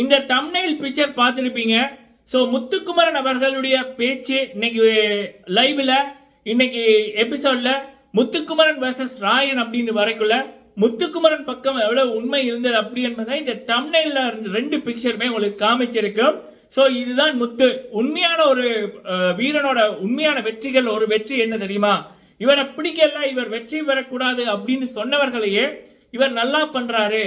இந்த thumbnail picture பார்த்துருப்பீங்க. So Muthukumaran அவர்களுடைய பேச்சு இன்னைக்கு லைவில் இன்னைக்கு எபிசோடில் முத்துக்குமரன் வர்சஸ் ராயன் அப்படின்னு வரைக்குள்ள முத்துக்குமரன் பக்கம் எவ்வளோ உண்மை இருந்தது அப்படி என்பதை இந்த தம்னையில் ரெண்டு பிக்சருமே உங்களுக்கு காமிச்சிருக்கும் ஸோ இதுதான் முத்து. உண்மையான ஒரு வீரனோட உண்மையான வெற்றிகள் ஒரு வெற்றி என்ன தெரியுமா? இவரை பிடிக்கல இவர் வெற்றி பெறக்கூடாது அப்படின்னு சொன்னவர்களையே இவர் நல்லா பண்ணுறாரு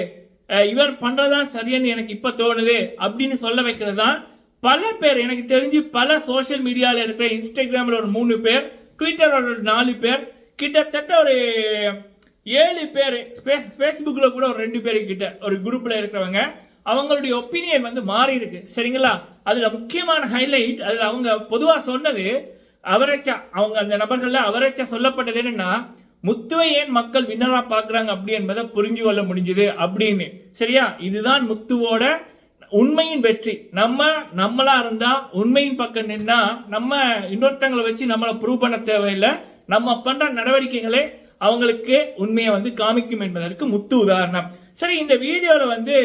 இவர் பண்றதுதான் சரின்னு எனக்கு இப்போ தோணுது அப்படின்னு சொல்ல வைக்கிறது தான் பல பேர் எனக்கு தெரிஞ்சு பல சோஷியல் மீடியாவில் இருக்கிற இன்ஸ்டாகிராமில் ஒரு மூணு பேர் ட்விட்டரில் ஒரு நாலு பேர் கிட்டத்தட்ட ஒரு ஏழு பேர் ஃபேஸ்புக்கில் கூட ஒரு ரெண்டு பேர் கிட்ட ஒரு குரூப்பில் இருக்கிறவங்க. அவங்களுடைய ஒப்பீனியன் வந்து மாறி இருக்கு. சரிங்களா? அதில் முக்கியமான ஹைலைட் அதில் அவங்க பொதுவாக சொன்னது அவரேச்சா அவங்க அந்த நபர்களில் அவரேச்சா சொல்லப்பட்டது என்னன்னா முத்துவை ஏன் மக்கள் வின்னராக பார்க்குறாங்க அப்படி என்பதை புரிஞ்சு கொள்ள முடிஞ்சுது அப்படின்னு. சரியா? இதுதான் முத்துவோட உண்மையின் வெற்றி. நம்ம நம்மளா இருந்தா உண்மையின் பக்கம் நின்னா நம்ம இன்னொருத்தங்களை வச்சு நம்மளை ப்ரூவ் பண்ண தேவையில்லை. நம்ம பண்ற நடவடிக்கைகளே அவங்களுக்கு உண்மையை வந்து காமிக்கும் என்பதற்கு முத்து உதாரணம். சரி இந்த வீடியோவில் வந்து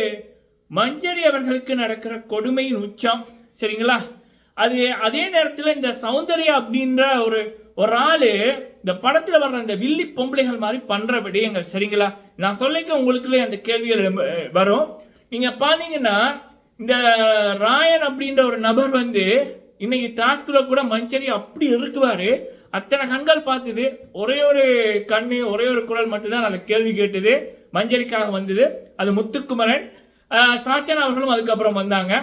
மஞ்சரி அவர்களுக்கு நடக்கிற கொடுமையின் உச்சம். சரிங்களா? அது அதே நேரத்தில் இந்த சௌந்தர்யா அப்படின்ற ஒரு ஒரு ஆளு இந்த படத்தில் வர்ற இந்த வில்லி பொம்பளைகள் மாதிரி பண்ற விடயங்கள் சரிங்களா? நான் சொல்லிக்க உங்களுக்குள்ளே அந்த கேள்விகள் வரும். நீங்க பாத்தீங்கன்னா இந்த ராயன் அப்படின்ற ஒரு நபர் வந்து இன்னைக்கு டாஸ்க்ல கூட மஞ்சரி அப்படி இருக்குவாரு அத்தனை கண்கள் பார்த்தது ஒரே ஒரு கண்ணு ஒரே ஒரு குரல் மட்டும்தான் அந்த கேள்வி கேட்டது. மஞ்சரிக்காக வந்தது. அது முத்துக்குமரன். சாச்சன் சாச்சனா அவர்களும் அதுக்கப்புறம் வந்தாங்க.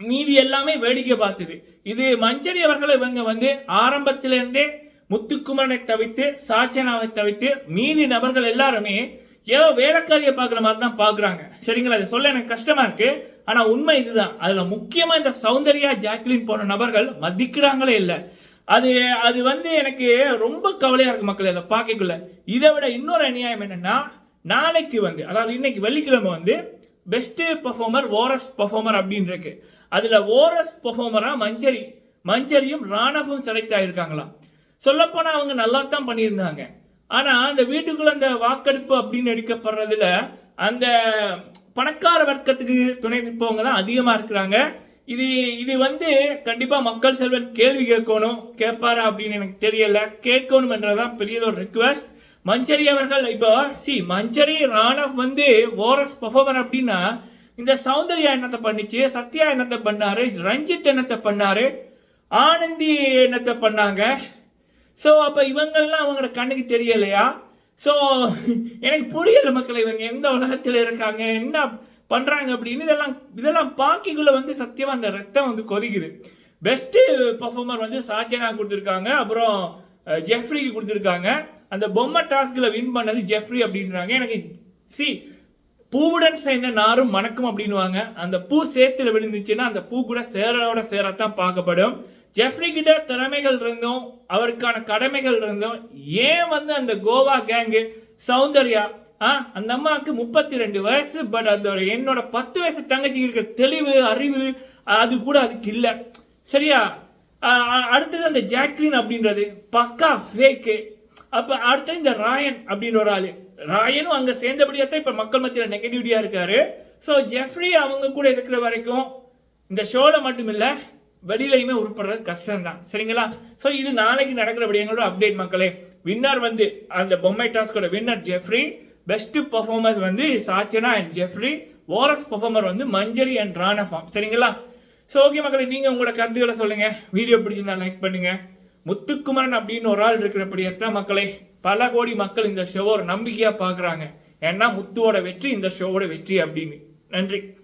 மீதி எல்லாமே வேடிக்கை பார்த்தது. இது மஞ்சரி அவர்கள் இவங்க வந்து ஆரம்பத்திலிருந்தே முத்துக்குமரனை தவிர்த்து சாச்சனாவை தவிர்த்து மீதி நபர்கள் எல்லாருமே ஏதோ வேலைக்காரியை பார்க்குற மாதிரி தான் பார்க்குறாங்க. சரிங்களா? அதை சொல்ல எனக்கு கஷ்டமா இருக்கு. ஆனால் உண்மை இதுதான். அதில் முக்கியமாக இந்த சௌந்தர்யா ஜாக்லின் போன நபர்கள் மதிக்கிறாங்களே இல்லை. அது அது வந்து எனக்கு ரொம்ப கவலையாக இருக்கு மக்கள் அதை பார்க்கக்குள்ள. இதை விட இன்னொரு அநியாயம் என்னென்னா நாளைக்கு வந்து அதாவது இன்னைக்கு வெள்ளிக்கிழமை வந்து பெஸ்ட்டு பெர்ஃபார்மர் ஓரஸ் பர்ஃபார்மர் அப்படின்னு இருக்கு. அதில் ஓரஸ் பர்ஃபார்மராக மஞ்சரி. மஞ்சரியும் ராணவும் செலக்ட் ஆகியிருக்காங்களாம் சொல்லப்போனால் அவங்க நல்லா தான் பண்ணியிருந்தாங்க. ஆனால் அந்த வீட்டுக்குள்ள அந்த வாக்கெடுப்பு அப்படின்னு எடுக்கப்படுறதுல அந்த பணக்கார வர்க்கத்துக்கு துணை நிற்பவங்க தான் அதிகமாக இருக்கிறாங்க. இது இது வந்து கண்டிப்பாக மக்கள் செல்வன் கேள்வி கேட்கணும். கேட்பாரா அப்படின்னு எனக்கு தெரியல. கேட்கணும் என்றதான் பெரியதொரு ரிக்வஸ்ட் மஞ்சரி அவர்கள் இப்போ சி மஞ்சரி ராணவ் வந்து ஓரஸ் பர்ஃபார்மர் அப்படின்னா இந்த சௌந்தர்யா என்னத்தை பண்ணிச்சு? சத்யா என்னத்தை பண்ணாரு? ரஞ்சித் என்னத்தை பண்ணாரு? ஆனந்தி என்னத்தை பண்ணாங்க? ஸோ அப்போ இவங்கெல்லாம் அவங்களோட கண்ணுக்கு தெரியலையா? ஸோ எனக்கு புரியல மக்கள் இவங்க எந்த உலகத்தில் இருக்காங்க? என்ன பண்ணுறாங்க அப்படின்னு இதெல்லாம் இதெல்லாம் பாக்கிக்குள்ளே வந்து சத்தியமாக அந்த ரத்தம் வந்து கொதிக்குது. பெஸ்ட்டு பர்ஃபார்மர் வந்து சாச்சனா கொடுத்துருக்காங்க. அப்புறம் ஜெஃப்ரிக்கு கொடுத்துருக்காங்க. அந்த பொம்மை டாஸ்கில் வின் பண்ணது ஜெஃப்ரி அப்படின்றாங்க. எனக்கு சி பூவுடன் சேர்ந்த நாரும் மணக்கும் அப்படின்னுவாங்க. அந்த பூ சேத்துல விழுந்துச்சுன்னா அந்த பூ கூட சேரோட சேரத்தான் பார்க்கப்படும். ஜெஃப்ரி கிட்ட திறமைகள் இருந்தும் அவருக்கான கடமைகள் இருந்தும் ஏன் வந்து அந்த கோவா கேங்கு சௌந்தர்யா ஆ அந்த அம்மாவுக்கு முப்பத்தி ரெண்டு வயசு பட் அந்த ஒரு என்னோட பத்து வயசு தங்கச்சிக்கு இருக்கிற தெளிவு அறிவு அது கூட அதுக்கு இல்லை. சரியா? அடுத்தது அந்த ஜாக்லின் அப்படின்றது. பக்கா ஃபேக்கு அப்ப அடுத்து இந்த ராயன் அப்படின்னு ஒரு ஆளு. ராயனும் அங்க சேர்ந்தபடியாத்தான் இப்ப மக்கள் மத்தியில நெகட்டிவிட்டியா இருக்காரு. ஸோ ஜெஃப்ரி அவங்க கூட இருக்கிற வரைக்கும் இந்த ஷோல மட்டும் இல்ல வெளியிலையுமே உருப்படுறது கஷ்டம் தான் சரிங்களா? ஸோ இது நாளைக்கு நடக்கிற விடயங்களோட அப்டேட் மக்களே. வின்னர் வந்து அந்த பொம்மை டாஸ்கோட வின்னர் ஜெஃப்ரி பெஸ்ட் பர்ஃபார்மர்ஸ் வந்து Sachana and Jeffrey worst performer வந்து மஞ்சரி அண்ட் ராணஃபாம் சரிங்களா? ஸோ ஓகே மக்களே நீங்கள் உங்களோட கருத்துக்களை சொல்லுங்கள் வீடியோ பிடிச்சிருந்தா லைக் பண்ணுங்கள் முத்துக்குமரன் அப்படின்னு ஒரு ஆள் இருக்கிறபடியத்தான் மக்களே பல கோடி மக்கள் இந்த ஷோவை ஒரு நம்பிக்கையாக பார்க்குறாங்க. ஏன்னா முத்துவோட வெற்றி இந்த ஷோவோட வெற்றி அப்படின்னு. நன்றி.